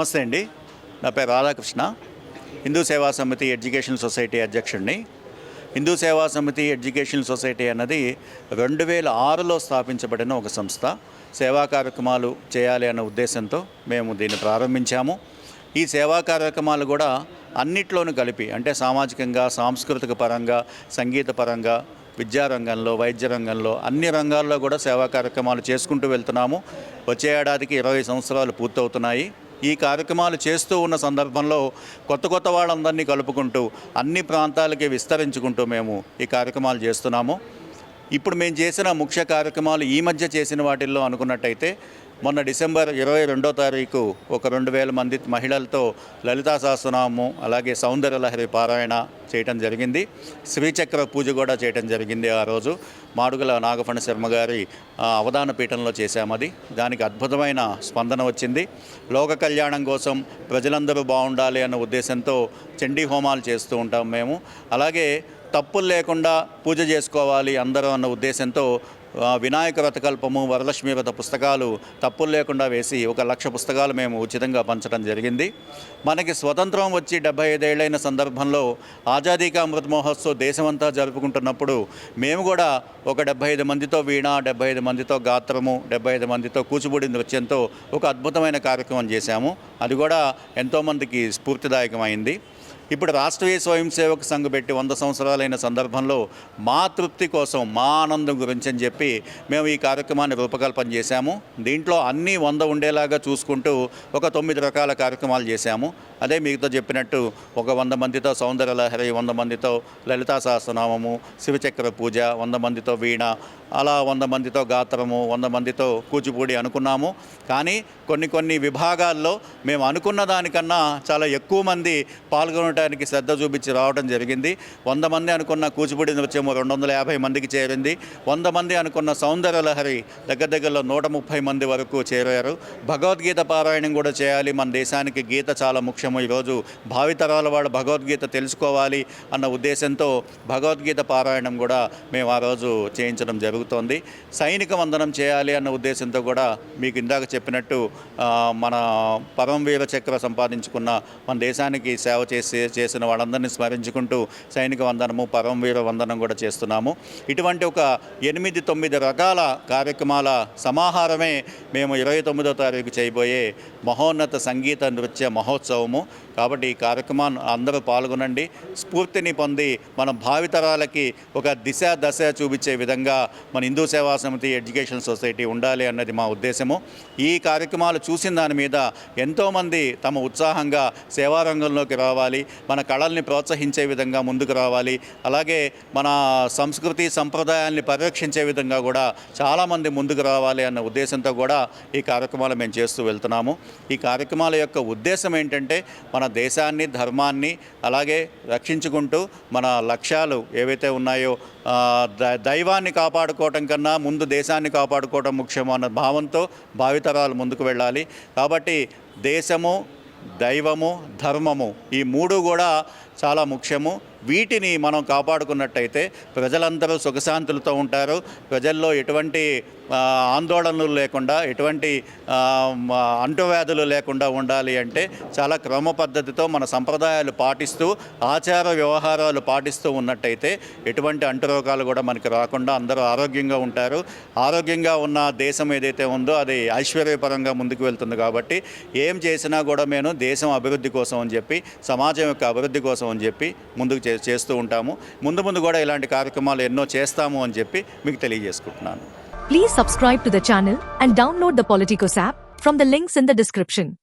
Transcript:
నమస్తే అండి. నా పేరు రాధాకృష్ణ. హిందూ సేవా సమితి ఎడ్యుకేషన్ సొసైటీ అధ్యక్షుడిని. హిందూ సేవా సమితి ఎడ్యుకేషన్ సొసైటీ అన్నది రెండు వేల ఆరులో స్థాపించబడిన ఒక సంస్థ. సేవా కార్యక్రమాలు చేయాలి అన్న ఉద్దేశంతో మేము దీన్ని ప్రారంభించాము. ఈ సేవా కార్యక్రమాలు కూడా అన్నిట్లోనూ కలిపి అంటే సామాజికంగా సాంస్కృతిక పరంగా సంగీత పరంగా విద్యారంగంలో వైద్య రంగంలో అన్ని రంగాల్లో కూడా సేవా కార్యక్రమాలు చేసుకుంటూ వెళ్తున్నాము. వచ్చే ఏడాదికి ఇరవై సంవత్సరాలు పూర్తవుతున్నాయి. ఈ కార్యక్రమాలు చేస్తూ ఉన్న సందర్భంలో కొత్త కొత్త వాళ్ళందరినీ కలుపుకుంటూ అన్ని ప్రాంతాలకి విస్తరించుకుంటూ మేము ఈ కార్యక్రమాలు చేస్తున్నాము. ఇప్పుడు మేము చేసిన ముఖ్య కార్యక్రమాలు ఈ మధ్య చేసిన వాటిల్లో అనుకున్నట్టయితే మొన్న డిసెంబర్ ఇరవై రెండో తారీఖు ఒక రెండు వేల మంది మహిళలతో లలితా సహస్రనామము అలాగే సౌందర్య లహరి పారాయణ చేయటం జరిగింది. శ్రీచక్ర పూజ కూడా చేయటం జరిగింది ఆ రోజు. మాడుగుల నాగఫణ శర్మ గారి అవధాన పీఠంలో చేశాము అది. దానికి అద్భుతమైన స్పందన వచ్చింది. లోక కళ్యాణం కోసం ప్రజలందరూ బాగుండాలి అన్న ఉద్దేశంతో చండీ హోమాలు చేస్తూ ఉంటాం మేము. అలాగే తప్పులు లేకుండా పూజ చేసుకోవాలి అందరూ అన్న ఉద్దేశంతో వినాయక వ్రతకల్పము వరలక్ష్మి వ్రత పుస్తకాలు తప్పులు లేకుండా వేసి ఒక లక్ష పుస్తకాలు మేము ఉచితంగా పంచడం జరిగింది. మనకి స్వతంత్రం వచ్చి డెబ్బై ఐదేళ్ళైన సందర్భంలో ఆజాదీకా అమృత అమృత్ మహోత్సవ్ దేశమంతా జరుపుకుంటున్నప్పుడు మేము కూడా ఒక డెబ్బై ఐదు మందితో వీణ డెబ్బై ఐదు మందితో గాత్రము డెబ్బై ఐదు మందితో కూచిపూడి నృత్యంతో ఒక అద్భుతమైన కార్యక్రమం చేశాము. అది కూడా ఎంతోమందికి స్ఫూర్తిదాయకమైంది. ఇప్పుడు రాష్ట్రీయ స్వయం సేవక సంఘం పెట్టి వంద సంవత్సరాలైన సందర్భంలో మా తృప్తి కోసం మా ఆనందం గురించి అని చెప్పి మేము ఈ కార్యక్రమాన్ని రూపకల్పన చేశాము. దీంట్లో అన్నీ వంద ఉండేలాగా చూసుకుంటూ ఒక తొమ్మిది రకాల కార్యక్రమాలు చేశాము. అదే మీతో చెప్పినట్టు ఒక వంద మందితో సౌందర్య లహరి వంద మందితో లలితా సహస్రనామము శివచక్ర పూజ వంద మందితో వీణ అలా వంద మందితో గాత్రము వంద మందితో కూచిపూడి అనుకున్నాము. కానీ కొన్ని కొన్ని విభాగాల్లో మేము అనుకున్న దానికన్నా చాలా ఎక్కువ మంది పాల్గొనడానికి శ్రద్ధ చూపించి రావడం జరిగింది. వంద మంది అనుకున్న కూచిపూడి నృత్యము రెండు వందల యాభై మందికి చేరింది. వంద మంది అనుకున్న సౌందర్య లహరి దగ్గర దగ్గరలో నూట ముప్పై మంది వరకు చేరారు. భగవద్గీత పారాయణం కూడా చేయాలి. మన దేశానికి గీత చాలా ముఖ్యము. ఈరోజు భావితరాల వాడు భగవద్గీత తెలుసుకోవాలి అన్న ఉద్దేశంతో భగవద్గీత పారాయణం కూడా మేము ఆ రోజు చేయించడం జరుగుతుంది. సైనిక వందనం చేయాలి అన్న ఉద్దేశంతో కూడా మీకు ఇందాక చెప్పినట్టు మన పరమవీర చక్ర సంపాదించుకున్న మన దేశానికి సేవ చేసి చేసిన వాళ్ళందరినీ స్మరించుకుంటూ సైనిక వందనము పరమవీర వందనం కూడా చేస్తున్నాము. ఇటువంటి ఒక ఎనిమిది తొమ్మిది రకాల కార్యక్రమాల సమాహారమే మేము ఇరవై తొమ్మిదో తారీఖు చేయబోయే మహోన్నత సంగీత నృత్య మహోత్సవము. కాబట్టి ఈ కార్యక్రమాన్ని అందరూ పాల్గొనండి. స్ఫూర్తిని పొంది మన భావితరాలకి ఒక దిశ దశ చూపించే విధంగా మన హిందూ సేవా సమితి ఎడ్యుకేషన్ సొసైటీ ఉండాలి అన్నది మా ఉద్దేశము. ఈ కార్యక్రమాలు చూసిన దాని మీద ఎంతోమంది తమ ఉత్సాహంగా సేవా రంగంలోకి రావాలి మన కళల్ని ప్రోత్సహించే విధంగా ముందుకు రావాలి అలాగే మన సంస్కృతి సంప్రదాయాల్ని పరిరక్షించే విధంగా కూడా చాలామంది ముందుకు రావాలి అన్న ఉద్దేశంతో కూడా ఈ కార్యక్రమాలు మేము చేస్తూ వెళ్తున్నాము. ఈ కార్యక్రమాల యొక్క ఉద్దేశం ఏంటంటే మన దేశాన్ని ధర్మాన్ని అలాగే రక్షించుకుంటూ మన లక్ష్యాలు ఏవైతే ఉన్నాయో దైవాన్ని ద- కాపాడుకోవటం కన్నా ముందు దేశాన్ని కాపాడుకోవటం ముఖ్యము అన్న భావంతో భావితరాలు ముందుకు వెళ్ళాలి. కాబట్టి దేశము దైవము ధర్మము ఈ మూడు కూడా చాలా ముఖ్యము. వీటిని మనం కాపాడుకున్నట్టయితే ప్రజలందరూ సుఖశాంతులతో ఉంటారు. ప్రజల్లో ఎటువంటి ఆందోళనలు లేకుండా ఎటువంటి అంటువ్యాధులు లేకుండా ఉండాలి అంటే చాలా క్రమ పద్ధతితో మన సంప్రదాయాలు పాటిస్తూ ఆచార వ్యవహారాలు పాటిస్తూ ఉన్నట్టయితే ఎటువంటి అంటురోగాలు కూడా మనకి రాకుండా అందరూ ఆరోగ్యంగా ఉంటారు. ఆరోగ్యంగా ఉన్న దేశం ఏదైతే ఉందో అది ఐశ్వర్యపరంగా ముందుకు వెళ్తుంది కాబట్టి ఏం చేసినా కూడా మేము దేశం అభివృద్ధి కోసం అని చెప్పి సమాజం యొక్క అభివృద్ధి కోసం అని చెప్పి ముందుకు చేస్తూ ఉంటాము. ముందు ముందు కూడా ఇలాంటి కార్యక్రమాలు ఎన్నో చేస్తాము అని చెప్పి మీకు తెలియజేసుకుంటున్నాను. Please subscribe to the and download the Politicos from the links in the description